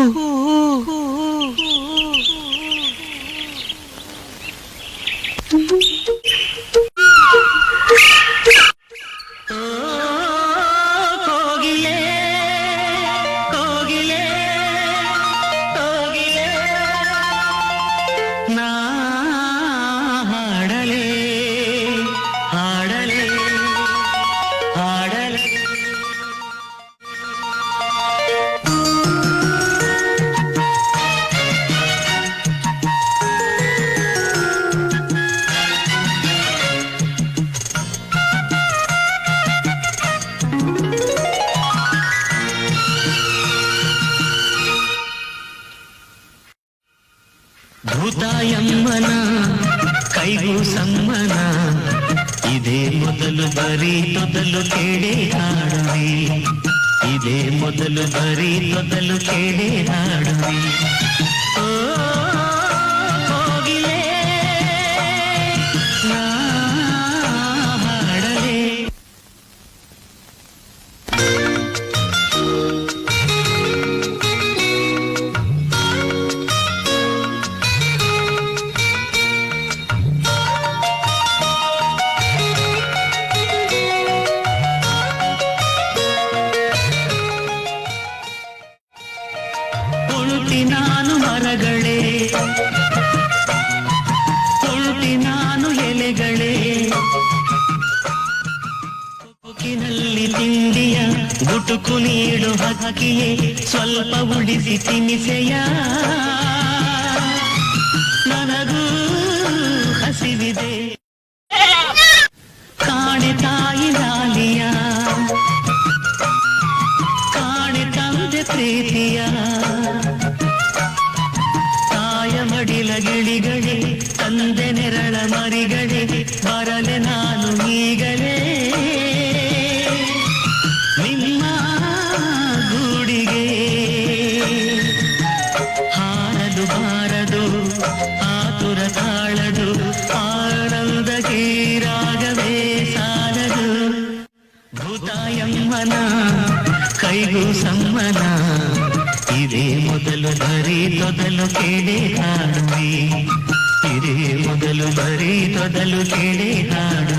嗯。ಭೂತಾಯಮ್ಮನ ಕೈಗೂ ಸಮ್ಮನ ಇದೇ ಮೊದಲು ಬರೀ ತೊದಲು ಕೇಳಿ ಹಾಡುವಿ ಇದೇ ಮೊದಲು ಬರೀ ತೊದಲು ಕೇಳಿ ಹಾಡುವಿ ಓ ಉಳುಟಿ ನಾನು ಮರಗಳೇ. ಉಳುಟಿ ನಾನು ಎಲೆಗಳೇ. ಕೊಕ್ಕಿನಲ್ಲಿ ತಿಂಡಿಯ ಗುಟುಕು ನೀಡು ಹಕ್ಕಿಯೇ, ಸ್ವಲ್ಪ ಉಳಿಸಿ ತಿನಿಸೆಯ. ನನಗೂ ಹಸಿವಿದೆ. ಕಾಣೆ ತಾಯಿ ಲಾಲಿಯ ಕಾಣೆ ತಂದೆ ಪ್ರೀತಿಯ. ಗಿಳಿಗಳೇ, ತಂದೆ ನೆರಳ ಮರಿಗಳೇ, ಬರಲೆ ನಾನು ಈಗಲೇ. ನಿಮ್ಮ ಗೂಡಿಗೆ ಹಾರದು ಬಾರದು, ಆತುರ ತಾಳದು, ಆನಂದ ಗೀರಾಗವೇ ಸಾಲದು. ಭೂತಾಯಮ್ಮನ ಕೈಗೂ ಸಮ್ಮನ ಮೊದಲು ಬರೀ ತೊದಲು ಕೇಳಿ ಹಾಡುವಿ ಇದೇ ಮೊದಲು ಬರೀ ತೊದಲು ಕೇಳಿ ಹಾಡುವಿ ಓ